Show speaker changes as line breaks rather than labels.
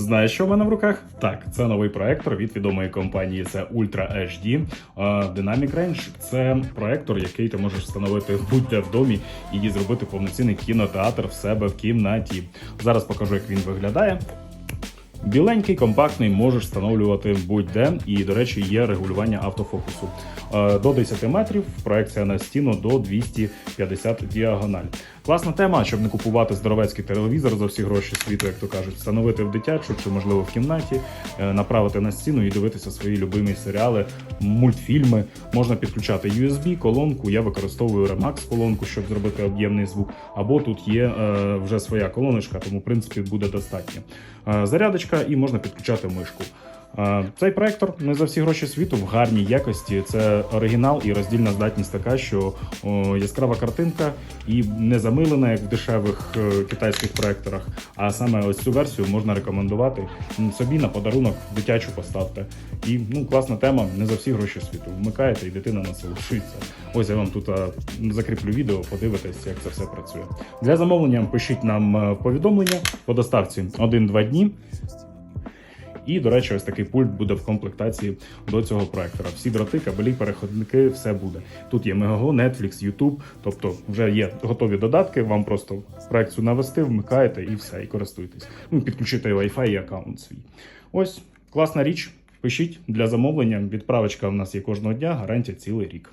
Знаєш, що в мене в руках? Так, це новий проектор від відомої компанії. Це Ultra HD Dynamic Range. Це проектор, який ти можеш встановити будь-де в домі і зробити повноцінний кінотеатр в себе в кімнаті. Зараз покажу, як він виглядає. Біленький, компактний, можеш встановлювати будь-де, і, до речі, є регулювання автофокусу. Е, До 10 метрів, проекція на стіну до 250 діагональ. Класна тема, щоб не купувати здоровецький телевізор за всі гроші світу, як то кажуть, встановити в дитячу чи, можливо, в кімнаті, е, направити на стіну і дивитися свої любимі серіали, мультфільми. Можна підключати USB, колонку. Я використовую Remax колонку, щоб зробити об'ємний звук. Або тут є е, вже своя колоночка, тому в принципі буде достатньо. Е, Зарядочка і можна підключати мишку. Е, Цей проектор не за всі гроші світу в гарній якості. Це оригінал і роздільна здатність така, що яскрава картинка і не замилена, як в дешевих е, китайських проекторах. А саме ось цю версію можна рекомендувати собі на подарунок дитячу поставте. І ну класна тема, не за всі гроші світу. Вмикаєте і дитина насолоджується. Ось я вам тут е, закріплю відео, подивитесь, як це все працює. Для замовлення пишіть нам повідомлення по доставці 1-2 дні. І, до речі, ось такий пульт буде в комплектації до цього проектора. Всі дроти, кабелі, переходники, все буде. Тут є Megago, Netflix, YouTube, тобто вже є готові додатки. Вам просто проекцію навести, вмикаєте і все, і користуйтесь. Ну, підключити Wi-Fi і аккаунт свій. Ось класна річ. Пишіть для замовлення. Відправочка в нас є кожного дня, гарантія цілий рік.